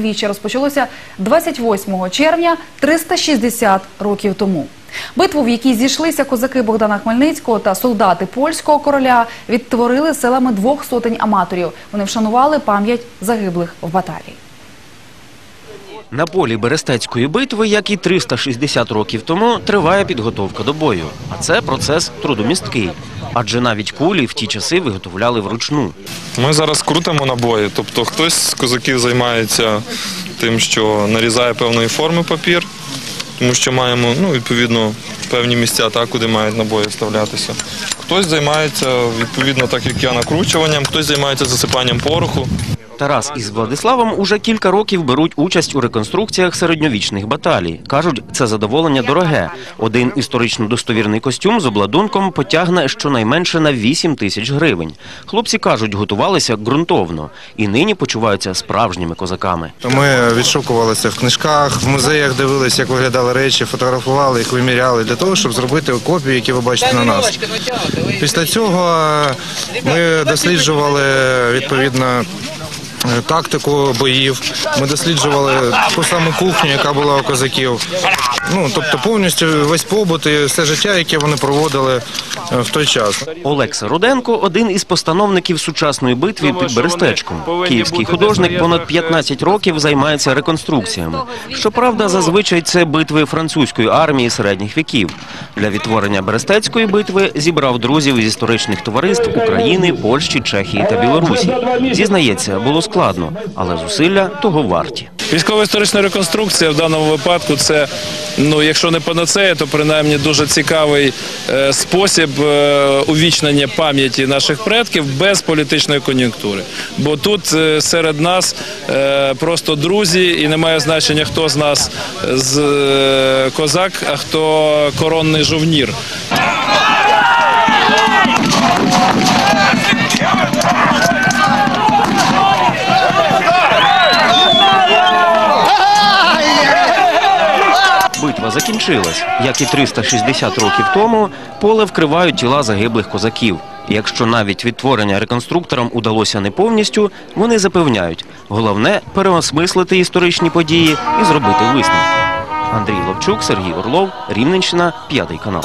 Віче розпочалося 28 червня 360 років тому. Битву, в якій зійшлися козаки Богдана Хмельницького та солдати польського короля, відтворили силами двох сотень аматорів. Вони вшанували пам'ять загиблих в баталії. На полі Берестецької битви, як і 360 років тому, триває підготовка до бою. А це процес трудомісткий. Адже навіть кулі в ті часи виготовляли вручну. Ми зараз крутимо набої. Тобто хтось з козаків займається тим, що нарізає певної форми папір, тому що маємо ну, відповідно певні місця, так, куди мають набої вставлятися. Хтось займається відповідно, так як я, накручуванням, хтось займається засипанням пороху. Тарас із Владиславом уже кілька років беруть участь у реконструкціях середньовічних баталій. Кажуть, це задоволення дороге. Один історично достовірний костюм з обладунком потягне щонайменше на 8 тисяч гривень. Хлопці кажуть, готувалися ґрунтовно і нині почуваються справжніми козаками. Ми відшукувалися в книжках, в музеях дивилися, як виглядали речі, фотографували їх, виміряли для того, щоб зробити копії, які ви бачите на нас. Після цього ми досліджували відповідно. Е, Тактику боїв, ми досліджували ту саму кухню, яка була у козаків. Ну тобто повністю весь побут і все життя, яке вони проводили е, в той час. Олекса Руденко – один із постановників сучасної битви під Берестечком. Київський художник понад 15 років займається реконструкціями. Щоправда, зазвичай це битви французької армії середніх віків. Для відтворення Берестецької битви зібрав друзів із історичних товариств України, Польщі, Чехії та Білорусі. Зізнається, було складно, але зусилля того варті. Військово-історична реконструкція в даному випадку це, ну якщо не панацея, то принаймні дуже цікавий е, спосіб е, увічнення пам'яті наших предків без політичної кон'юнктури. Бо тут е, серед нас просто друзі, і немає значення, хто з нас з козак, а хто коронний жовнір. Битва закінчилась. Як і 360 років тому, поле вкривають тіла загиблих козаків. Якщо навіть відтворення реконструкторам удалося не повністю, вони запевняють, головне переосмислити історичні події і зробити висновки. Андрій Ловчук, Сергій Орлов, Рівненщина, п'ятий канал.